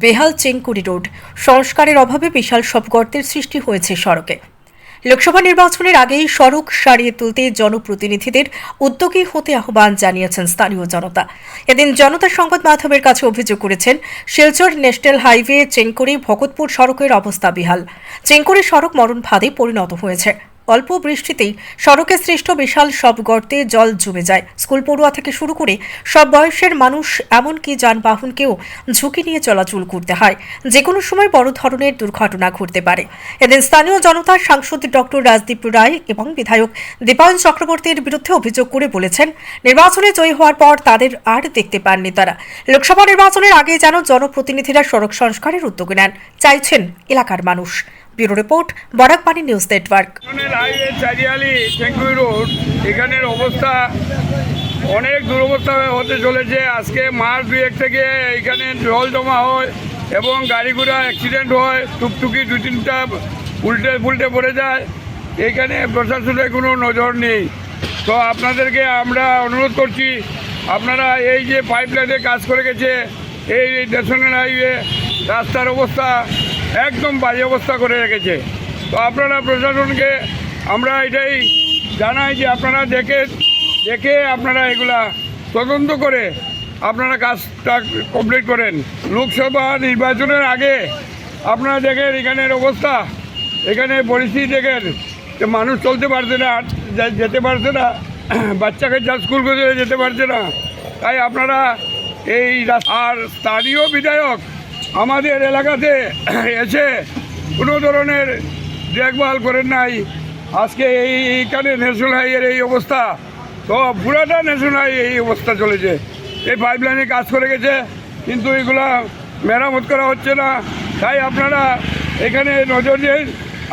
বেহাল চেংকুড়ি রোড। সংস্কারের অভাবে বিশাল সব গর্তের সৃষ্টি হয়েছে সড়কে। লোকসভা নির্বাচনের আগেই সড়ক সারিয়ে তুলতে জনপ্রতিনিধিদের উদ্যোগী হতে আহ্বান জানিয়েছেন স্থানীয় জনতা। এদিন জনতা সংবাদ মাধ্যমের কাছে অভিযোগ করেছেন, শিলচর ন্যাশনাল হাইওয়ে চেঙ্কুরি ভগতপুর সড়কের অবস্থা বিহাল। চেঙ্কুরি সড়ক মরণ ফাঁদে পরিণত হয়েছে। অল্প বৃষ্টিতেই সড়কে সৃষ্ট বিশাল সব গর্তে জল জমে যায়। স্কুল পড়ুয়া থেকে শুরু করে সব বয়সের মানুষ এমনকি যানবাহনকেও ঝুঁকি নিয়ে চলাচল করতে হয়। যে কোনো সময় বড় ধরনের দুর্ঘটনা ঘটতে পারে। এদিন স্থানীয় জনতা সাংসদ ডক্টর রাজদীপ রায় এবং বিধায়ক দীপায়ন চক্রবর্তীর বিরুদ্ধে অভিযোগ করে বলেছেন, নির্বাচনে জয়ী হওয়ার পর তাদের আর দেখতে পাননি তারা। লোকসভা নির্বাচনের আগে যেন জনপ্রতিনিধিরা সড়ক সংস্কারের উদ্যোগ নেন, চাইছেন এলাকার মানুষ। Bureau report Barakpani news network. Road, এখানের অবস্থা অনেক দুরবস্থা হতে চলেছে। আজকে মাস দুয়েক থেকে এখানে জল জমা হয় এবং গাড়ি ঘোড়া অ্যাক্সিডেন্ট হয়, টুকটুকি দু তিনটা উল্টে, পুল্টে পড়ে যায়। এখানে প্রশাসনের কোনো নজর নেই। তো আপনাদেরকে আমরা অনুরোধ করছি, আপনারা এই যে পাইপ কাজ করে গেছে, এই ন্যাশনাল হাইওয়ে, রাস্তার অবস্থা একদম বাজে অবস্থা করে রেখেছে। তো আপনারা প্রশাসনকে আমরা এটাই জানাই যে আপনারা দেখে দেখে আপনারা এগুলা তদন্ত করে আপনারা কাজটা কমপ্লিট করেন। লোকসভা নির্বাচনের আগে আপনারা দেখেন এখানের অবস্থা, এখানে পরিস্থিতি দেখেন যে মানুষ চলতে পারছে না যা- যেতে পারছে না বাচ্চা কাচ্চা স্কুল করে যেতে পারছে না। তাই আপনারা এই আর স্থানীয় বিধায়ক আমাদের এলাকাতে এসে কোনো ধরনের দেখভাল করেন নাই। আজকে এই এইখানে ন্যাশনাল হাইয়ের এই অবস্থা। তো পুরাটা ন্যাশনাল হাই এই অবস্থা চলেছে। এই পাইপ লাইনে কাজ করে গেছে, কিন্তু এগুলা মেরামত করা হচ্ছে না। তাই আপনারা এখানে নজর দিন।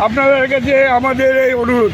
আপনাদের কাছে আমাদের এই অনুরোধ।